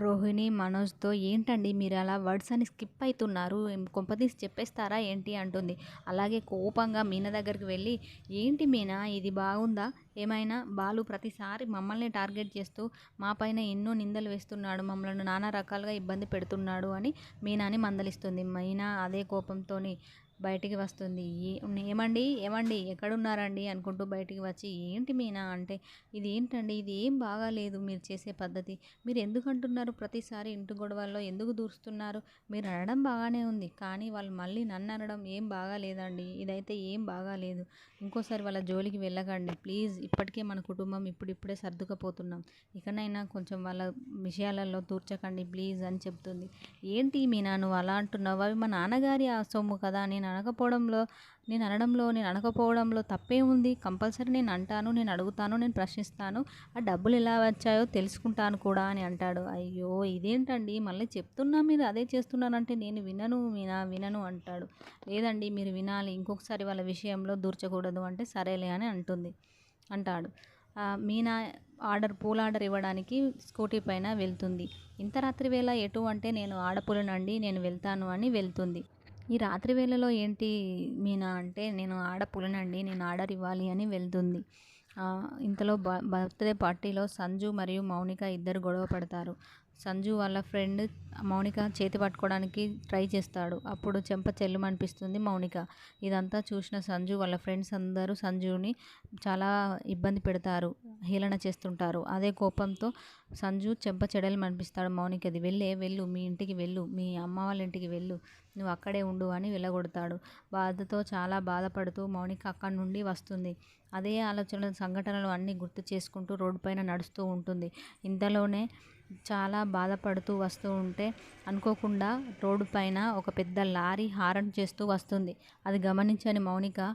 రోహిణి మనోజ్తో ఏంటండి మీరు అలా వర్డ్స్ అని స్కిప్ అవుతున్నారు కొంపతీసి చెప్పేస్తారా ఏంటి అంటుంది. అలాగే కోపంగా మీనా దగ్గరికి వెళ్ళి ఏంటి మీనా ఇది బాగుందా? ఏమైనా? బాలు ప్రతిసారి మమ్మల్ని టార్గెట్ చేస్తూ మా పైన ఎన్నో నిందలు వేస్తున్నాడు మమ్మల్ని నానా రకాలుగా ఇబ్బంది పెడుతున్నాడు అని మీనాని మందలిస్తుంది. మీనా అదే కోపంతోని బయటికి వస్తుంది. ఏమండి ఏమండి ఎక్కడున్నారండి అనుకుంటూ బయటికి వచ్చి ఏంటి మీనా? అంటే ఇది ఏంటండి ఇది ఏం బాగాలేదు మీరు చేసే పద్ధతి. మీరు ఎందుకు అంటున్నారు? ప్రతిసారి ఇంటి గొడవల్లో ఎందుకు దూరుస్తున్నారు? మీరు అనడం బాగానే ఉంది కానీ వాళ్ళు మళ్ళీ నన్ను అనడం ఏం బాగాలేదండి. ఇదైతే ఏం బాగాలేదు. ఇంకోసారి వాళ్ళ జోలికి వెళ్ళకండి. ప్లీజ్ ఇప్పటికే మన కుటుంబం ఇప్పుడిప్పుడే సర్దుకపోతున్నాం. ఇకనైనా కొంచెం వాళ్ళ విషయాలలో తూర్చకండి ప్లీజ్ అని చెప్తుంది. ఏంటి మీనా నువ్వు అలా అంటున్నావు? అవి మా నాన్నగారి ఆ సొమ్ము కదా అని అనకపోవడంలో నేను అనడంలో నేను అనకపోవడంలో తప్పే ఉంది. కంపల్సరీ నేను అంటాను నేను అడుగుతాను నేను ప్రశ్నిస్తాను. ఆ డబ్బులు ఎలా వచ్చాయో తెలుసుకుంటాను కూడా అని అంటాడు. అయ్యో ఇదేంటండి? మళ్ళీ చెప్తున్నా మీరు అదే చేస్తున్నానంటే నేను వినను వినా వినను అంటాడు. లేదండి మీరు వినాలి. ఇంకొకసారి వాళ్ళ విషయంలో దూర్చకూడదు అంటే సరేలే అని అంటుంది అంటాడు. మీనా ఆర్డర్ పూల ఆర్డర్ ఇవ్వడానికి స్కూటీ పైన వెళ్తుంది. ఇంత రాత్రి వేళ ఎటు అంటే నేను ఆడపులనండి నేను వెళ్తాను అని వెళ్తుంది. ఈ రాత్రి వేళలో ఏంటి మీనా అంటే నేను ఆడపులనండి నేను ఆర్డర్ ఇవ్వాలి అని వెళ్తుంది. ఇంతలో బ బర్త్డే పార్టీలో సంజు మరియు మౌనిక ఇద్దరు గొడవ పడతారు. సంజు వాళ్ళ ఫ్రెండ్ మౌనిక చేతి పట్టుకోవడానికి ట్రై చేస్తాడు. అప్పుడు చెంప చెల్లుమనిపిస్తుంది మౌనిక. ఇదంతా చూసిన సంజు వాళ్ళ ఫ్రెండ్స్ అందరూ సంజుని చాలా ఇబ్బంది పెడతారు హేళన చేస్తుంటారు. అదే కోపంతో సంజు చెంప చెడలమనిపిస్తాడు మౌనికది. వెళ్ళే వెళ్ళు మీ ఇంటికి వెళ్ళు మీ అమ్మ వాళ్ళ ఇంటికి వెళ్ళు నువ్వు అక్కడే ఉండు అని వెళ్ళగొడతాడు బాధతో చాలా బాధపడుతూ మౌనిక అక్కడి నుండి వస్తుంది. అదే ఆలోచన సంఘటనలు అన్నీ గుర్తు చేసుకుంటూ రోడ్డుపైన నడుస్తూ ఉంటుంది. ఇంతలోనే చాలా బాధపడుతూ వస్తూ ఉంటే అనుకోకుండా రోడ్డు పైన ఒక పెద్ద లారీ హారన్ చేస్తూ వస్తుంది. అది గమనించని మౌనిక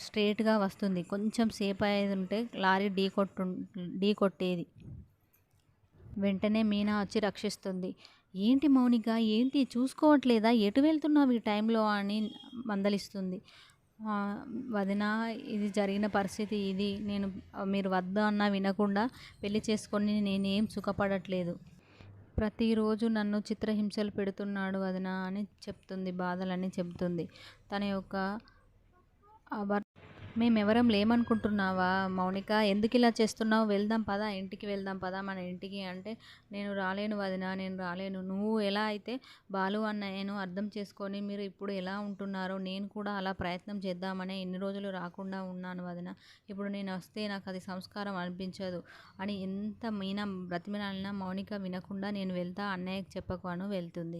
స్ట్రేట్గా వస్తుంది. కొంచెం సేపు అయ్యేది ఉంటే లారీ ఢీ కొట్టు ఢీ కొట్టేది. వెంటనే మీనా వచ్చి రక్షిస్తుంది. ఏంటి మౌనిక? ఏంటి? చూసుకోవట్లేదా? ఎటు వెళ్తున్నావు ఈ టైంలో? అని మందలిస్తుంది. వదినా ఇది జరిగిన పరిస్థితి ఇది. నేను మీరు వద్దు అన్నా వినకుండా పెళ్ళి చేసుకొని నేనేం సుఖపడట్లేదు. ప్రతిరోజు నన్ను చిత్రహింసలు పెడుతున్నాడు వదిన అని చెప్తుంది బాధలని చెప్తుంది తన యొక్క మేమెవరం లేమనుకుంటున్నావా? మౌనిక ఎందుకు ఇలా చేస్తున్నావు? వెళ్దాం పదా ఇంటికి వెళ్దాం పదా మన ఇంటికి అంటే నేను రాలేను వదిన నేను రాలేను. నువ్వు ఎలా అయితే బాలు అన్నయ్యను అర్థం చేసుకొని మీరు ఇప్పుడు ఎలా ఉంటున్నారో నేను కూడా అలా ప్రయత్నం చేద్దామనే ఎన్ని రోజులు రాకుండా ఉన్నాను వదిన. ఇప్పుడు నేను వస్తే నాకు అది సంస్కారం అనిపించదు. అని ఎంత మీనా బ్రతిమినాలినా మౌనిక వినకుండా నేను వెళ్తా అన్నయ్యకి చెప్పకు అను వెళ్తుంది.